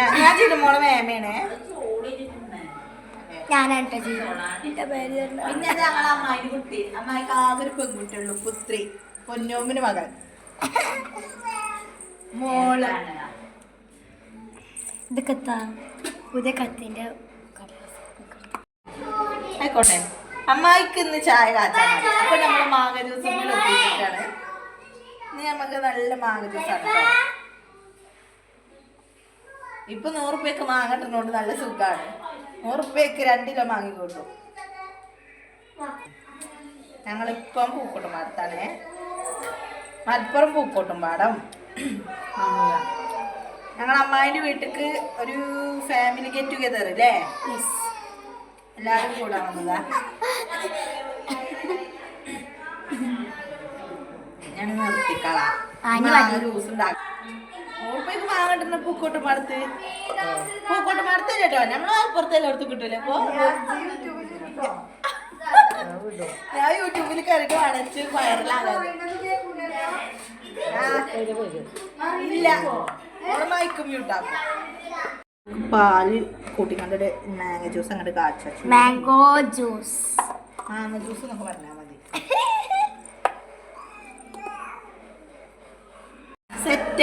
ഞാൻ ഞാൻ മേമയാണ്. ഞാനാണ്. എന്റെ പേര്. പിന്നെ ഞങ്ങളെ കുട്ടി. അമ്മായിക്ക് ആകെ ഒരു പെൺകുട്ടിയുള്ളൂ പുത്രി. പൊന്നോമിന് മകൾ മോൾ. ഇത് കത്താ പുതിയ കത്തിന്റെ ആയിക്കോട്ടെ. അമ്മായിക്ക് ഇന്ന് ചായ കാച്ചാൻ മതി അപ്പൊ നമ്മൾ മാങ്ങ ജ്യൂസ് ഒപ്പിച്ചിട്ടാണ് ഇന്ന് നമുക്ക് നല്ല മാങ്ങ ജ്യൂസാണ് കേട്ടോ ഇപ്പൊ നൂറുപ്യക്ക് മാങ്ങ ഇട്ടുന്നോണ്ട് നല്ല സുഖാണ്. നൂറുപ്യക്ക് കിലോ മാങ്ങി കൂട്ടും ഞങ്ങളിപ്പം പൂക്കോട്ടും പാടത്താണേ. മലപ്പുറം പൂക്കോട്ടും പാടം. ഞങ്ങൾ അമ്മായിന്റെ വീട്ടിക്ക് ഒരു ഫാമിലി ഗെറ്റ് ടുഗെദർ അല്ലേ എല്ലാവരും കൂടെ വന്നതാ. ഞാൻ നിർത്തിക്കളാ. ജ്യൂസ് ഉണ്ടാക്കാം. ഓർപ്പേക്ക് മാങ്ങട്ടുന്ന പൂക്കോട്ട് മടുത്ത് പൂക്കോട്ട് മടുത്ത് കേട്ടോ. നമ്മൾ മലപ്പുറത്തെല്ലായിടത്തും കിട്ടൂലേ അപ്പൊ ഞാൻ യൂട്യൂബിൽ കയറിട്ട് അടച്ച് വൈറലാകാതെ ഇല്ല. മയക്കും മ്യൂട്ടാക്കും പാൽ കൂട്ടിക്കണ്ടിട്ട് മാങ്ങ ജ്യൂസ് അങ്ങോട്ട് കാച്ചു. Mango juice. മാങ്ങ ജ്യൂസ് എന്നൊക്കെ പറഞ്ഞാൽ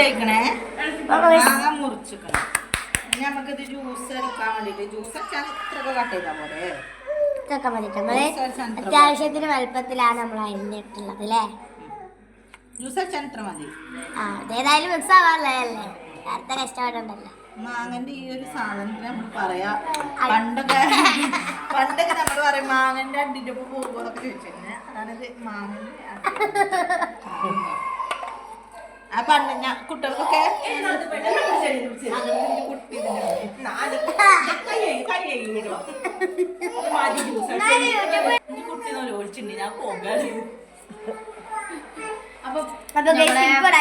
ആയിക്കണേ മാങ്ങ മുറിച്ചിക്കണം. ഇനി നമുക്കിത് ജ്യൂസ് അടിക്കാൻ വേണ്ടിട്ട് ജ്യൂസ് അടിച്ചാൽ ഇത്രയൊക്കെ കട്ട്. ചെയ്താൽ ഇതൊക്കെ നമ്മൾ അത്യാവശ്യത്തിന് വലുപ്പത്തിലാണ് നമ്മൾ അരിഞ്ഞിട്ടുള്ളത് അല്ലേ? ജ്യൂസ് അടിച്ചാൽ ഇത്ര മതി. ആ അതേതായാലും മിക്സ് ആവാറില്ലേ നേരത്തെ കഷ്ടപ്പെട്ടുണ്ടല്ലോ. മാങ്ങന്റെ ഈ ഒരു സാധനത്തിന് നമ്മൾ പറയാ. പണ്ടൊക്കെ പണ്ടൊക്കെ നമ്മൾ പറയും മാങ്ങന്റെ അണ്ടിന്റെ ഒപ്പം പോകുമ്പോഴൊക്കെ ചോദിച്ചിരുന്നെ അതാണിത് മാങ്ങന്റെ. പണ്ട് ഞാൻ കുട്ടികൾക്കൊക്കെ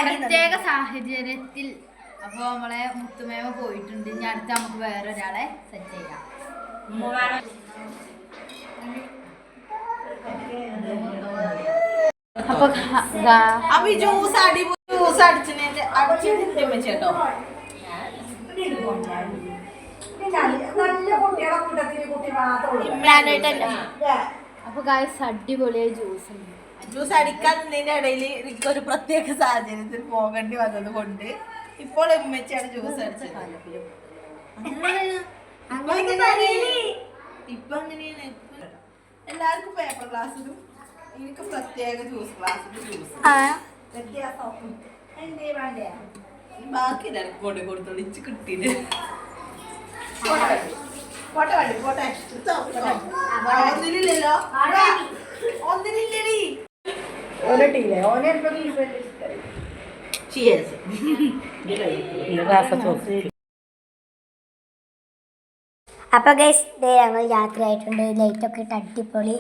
പ്രത്യേക സാഹചര്യത്തിൽ അപ്പൊ നമ്മളെ മുത്തുമേമ പോയിട്ടുണ്ട്. ഇനി അടുത്ത നമുക്ക് വേറെ ഒരാളെ സെറ്റ് ചെയ്യാം. അപ്പൊ ജ്യൂസ് അടി ജ്യൂസ് അടിച്ചതിന്റെ അടിച്ചതിന്റെ ചേട്ടോ ഇമ്രാനായിട്ടല്ല അപ്പൊ ഗായ്സ് അടിപൊളിയായ ജ്യൂസ് ഉണ്ട് ജ്യൂസ് അടിക്കാതിന്റെ ഇടയിൽ എനിക്ക് ഒരു പ്രത്യേക സാഹചര്യത്തിൽ പോകേണ്ടി വന്നത് കൊണ്ട് ഇപ്പോൾ ഉമ്മച്ചിയാണ് ജ്യൂസ് അടിച്ചത്. ഇപ്പൊ അങ്ങനെയാണ്. എല്ലാവർക്കും പേപ്പർ ഗ്ലാസ്സിലും എനിക്ക് പ്രത്യേക ജ്യൂസ് ഗ്ലാസ്സിലും ജ്യൂസ് ആ. വ്യത്യാസം എന്തേ വേണ്ടേ ബാക്കി എല്ലാവർക്കും കൊണ്ട്. കൊടുത്തോളൂ ഇച്ച് കിട്ടിയിട്ട് പോട്ടെ വണ്ടി പോട്ടെ എടുത്തോ, പോട്ടെ. ഒന്നിലില്ലല്ലോ ഒന്നിലില്ലടി Cheers. അപ്പൊ ഗൈസ് ദേ ഞങ്ങൾ യാത്ര ആയിട്ടുണ്ട് ലൈറ്റൊക്കെ ഇട്ട് അടിപൊളി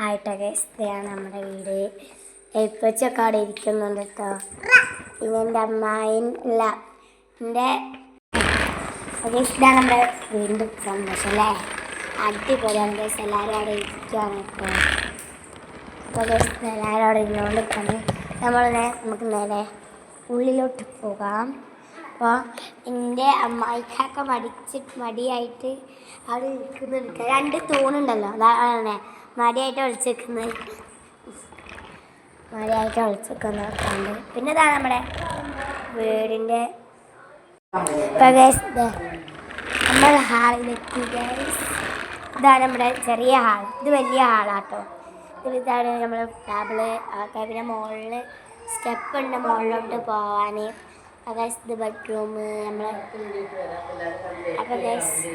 ആയിട്ട് ഗൈസ് ദയാണ് നമ്മുടെ വീട്. എപ്പച്ചൊക്കെ അവിടെ ഇരിക്കുന്നുണ്ട് കേട്ടോ. പിന്നെ എന്റെ അമ്മായിൻ അല്ല എന്റെ ഇതാണ് നമ്മുടെ വീണ്ടും സന്തോഷം അല്ലേ? അടിപൊളിയാണ് ഗൈസ് എല്ലാവരും അവിടെ ഇരിക്കുകയാണ് കേട്ടോ. അപ്പോൾ ഗൈസ് എല്ലാവരും അവിടെ ഇരുന്നുകൊണ്ട് തന്നെ നമ്മൾ നമുക്ക് നേരെ ഉള്ളിലോട്ട് പോകാം. അപ്പോൾ എന്റെ അമ്മായിക്കൊക്കെ മടിച്ച് മടിയായിട്ട് അവിടെ ഇരിക്കുന്നുണ്ട് രണ്ട് തൂണുണ്ടല്ലോ അതാണ് മടിയായിട്ട് ഒളിച്ചിരിക്കുന്നത് ഒളിച്ചൊക്കെ നോക്കാണ്ട് പിന്നെ ഇതാണ് നമ്മുടെ വീടിന്റെ ദേ നമ്മൾ ഹാളിലെത്തി ഇതാണ് നമ്മുടെ ചെറിയ ഹാൾ ഇത് വലിയ ഹാളാട്ടോ. ഇത് ഇതാണ് നമ്മൾ ടേബിൾ ഒക്കെ പിന്നെ മുകളിൽ സ്റ്റെപ്പ് ഉണ്ട് മുകളിലോട്ട് പോവാൻ അപ്പോൾ ഇത് ബെഡ്റൂം നമ്മൾ അപ്പോൾ ഗൈസ്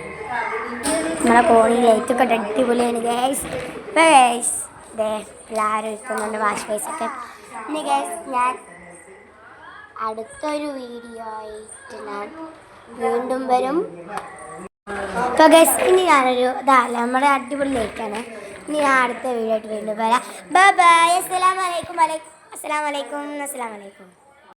നമ്മളെ കോണി ലൈറ്റൊക്കെ അടിപൊളിയാണ് ഗേസ് ഇപ്പോൾ ഗേസ് എല്ലാവരും ഇരിക്കുന്നുണ്ട് വാഷ് ബേസൊക്കെ ഇനി ഗൈസ് ഞാൻ അടുത്തൊരു വീഡിയോ ആയിട്ട് ഞാൻ വീണ്ടും വരും. അപ്പോൾ ഗൈസ് ഇനി ഞാനൊരു ഇതാ നമ്മുടെ അടിപൊളി ലേക്കാണ് ഇനി ഞാൻ അടുത്ത വീഡിയോ ആയിട്ട് വീണ്ടും വരാം. ബൈ ബൈ അസ്സലാമലൈക്കും വലൈക്കും അസ്സലാമലൈക്കും അസ്സലാമലൈക്കും